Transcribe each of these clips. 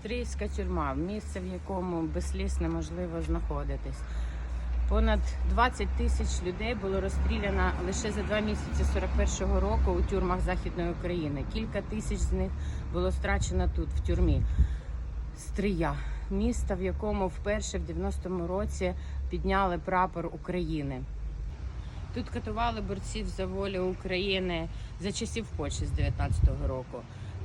Стрийська тюрма, місце, в якому без сліз неможливо знаходитись. Понад 20 тисяч людей було розстріляно лише за два місяці 41-го року у тюрмах Західної України. Кілька тисяч з них було страчено тут, в тюрмі. Стрия, міста, в якому вперше в 90-му році підняли прапор України. Тут катували борців за волю України за часів Польщі з 19-го року.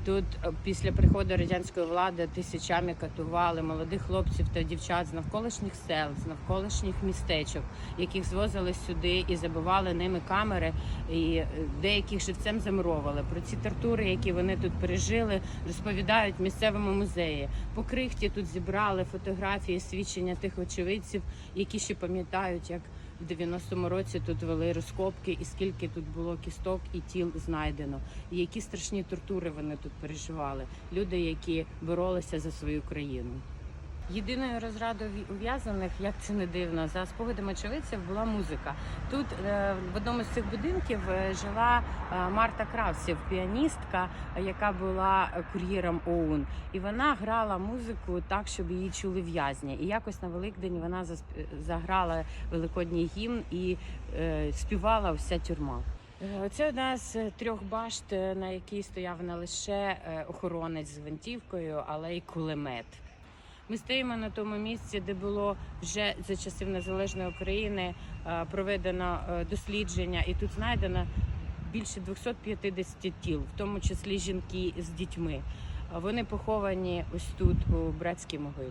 Тут е, після приходу радянської влади тисячами катували молодих хлопців та дівчат з навколишніх сел, з навколишніх містечок, яких звозили сюди і забивали ними камери, і е, деяких живцем замуровували. Про ці тортури, які вони тут пережили, розповідають місцевому музеї. По крихті тут зібрали фотографії, свідчення тих очевидців, які ще пам'ятають, як в 90-му році тут вели розкопки, і скільки тут було кісток і тіл знайдено, і які страшні тортури вони тут переживали. Люди, які боролися за свою країну. Єдиною розрадою ув'язаних, як це не дивно, за спогадами очевидців була музика. Тут е, в одному з цих будинків е, жила е, Марта Кравсів, піаністка, яка була кур'єром ОУН. І вона грала музику так, щоб її чули в'язні. І якось на Великдень вона заграла великодній гімн і співала вся тюрма. Це одна з трьох башт, на якій стояв не лише охоронець з гвинтівкою, але й кулемет. Ми стоїмо на тому місці, де було вже за часів незалежної України е, проведено е, дослідження, і тут знайдено більше 250 тіл, в тому числі жінки з дітьми. Вони поховані ось тут у братській могилі.